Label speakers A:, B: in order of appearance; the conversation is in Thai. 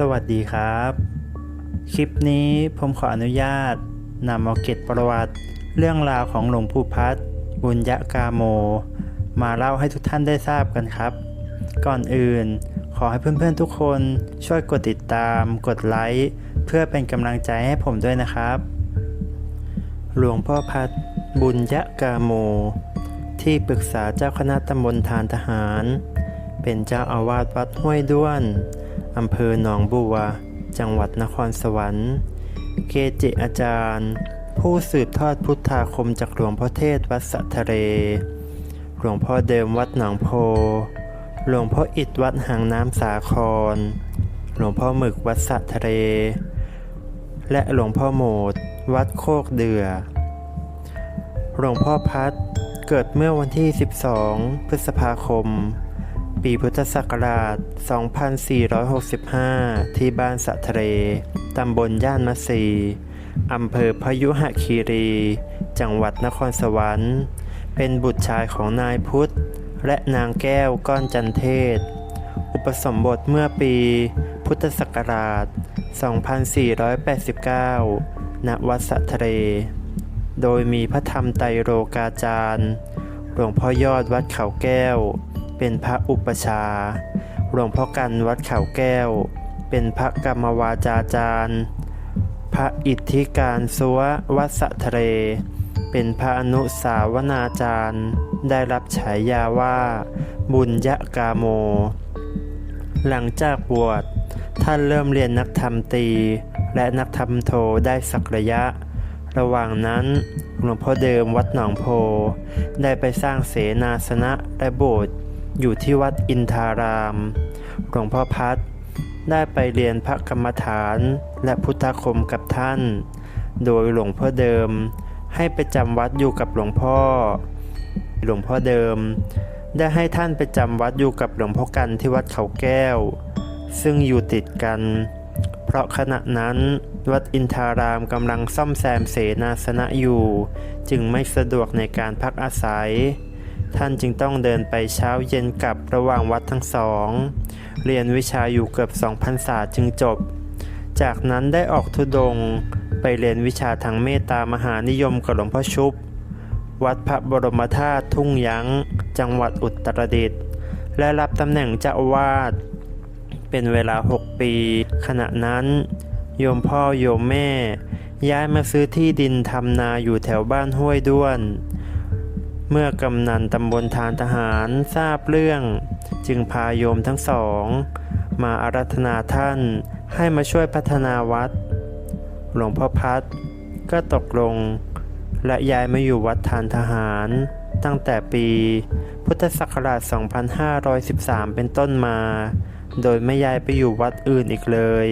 A: สวัสดีครับ คลิปนี้ผมขออนุญาตนำเอาเกตประวัติ เรื่องราวของหลวงปู่พัฒน์บุญยะกาโม มาเล่าให้ทุกท่านได้ทราบกันครับ ก่อนอื่น ขอให้เพื่อนๆทุกคนช่วยกดติดตาม กดไลค์เพื่อเป็นกำลังใจให้ผมด้วยนะครับ หลวงพ่อพัฒน์บุญยะกาโม ที่ปรึกษาเจ้าคณะตำบลทานทหาร เป็นเจ้าอาวาสวัดห้วยด้วน อำเภอหนองบัว จังหวัดนครสวรรค์ เกจิอาจารย์ ผู้สืบทอดพุทธาคมจากหลวงพ่อเทศวัดสะทะเล หลวงพ่อเดิมวัดหนองโพ หลวงพ่ออิดวัดหางน้ำสาคร หลวงพ่อหมึกวัดสะทะเล และหลวงพ่อโหมด วัดโคกเดือ หลวงพ่อพัดเกิดเมื่อวันที่ 12 พฤษภาคม ปีพุทธศักราช 2465 ที่บ้านสะทะเลตำบลย่านมัสีอำเภอพยุหคีรี จังหวัดนครสวรรค์ เป็นบุตรชายของนายพุทธ และนางแก้วก้อนจันเทศ อุปสมบทเมื่อปี พุทธศักราช 2489 ณ วัดสะทะเล โดยมีพระธรรมไตรโลกาจารย์ หลวงพ่อยอดวัดเขาแก้ว เป็นพระอุปชา หลวงพ่อกันวัดเขาแก้ว เป็นพระกรรมวาจาจารย์ พระอิทธิการสัววัดสะทะเล เป็นพระอนุสาวนาจารย์ ได้รับฉายาว่า บุญยะกาโม หลังจากบวชท่านเริ่มเรียนนักธรรมตี และนักธรรมโทได้สักระยะ ระหว่างนั้นหลวงพ่อเดิมวัดหนองโพ ได้ไปสร้างเสนาสนะและโบสถ์ อยู่ที่วัดอินทาราม หลวงพ่อพัดได้ไปเรียนพระกรรมฐานและพุทธคมกับท่าน โดยหลวงพ่อเดิม ให้ไปจำวัดอยู่กับหลวงพ่อ หลวงพ่อเดิม ได้ให้ท่านไปจำวัดอยู่กับหลวงพ่อกันที่วัดเขาแก้ว ซึ่งอยู่ติดกัน เพราะขณะนั้นวัดอินทารามกำลังซ่อมแซมเสนาสนะอยู่ จึงไม่สะดวกในการพักอาศัย ท่านจึงต้องเดินไปเช้าเย็นกลับระหว่างวัดทั้งสอง เรียนวิชาอยู่เกือบสองพรรษาจึงจบ จากนั้นได้ออกทุดงไปเรียนวิชาทางเมตตามหานิยมกับหลวงพ่อชุบ วัดพระบรมธาตุทุ่งยั้ง จังหวัดอุตรดิตถ์และรับตำแหน่งเจ้าอาวาสเป็นเวลา 6 ปี ขณะนั้น โยมพ่อโยมแม่ ย้ายมาซื้อที่ดินทำนาอยู่แถวบ้านห้วยด้วน เมื่อกำนันตำบลทานทหารทราบเรื่อง จึงพาโยมทั้งสอง มาอารัธนาท่านให้มาช่วยพัฒนาวัด หลวงพ่อพัดก็ตกลง และย้ายมาอยู่วัดทานทหาร ตั้งแต่ปีพุทธศักราช 2513 เป็นต้นมา โดยไม่ย้ายไปอยู่วัดอื่นอีกเลย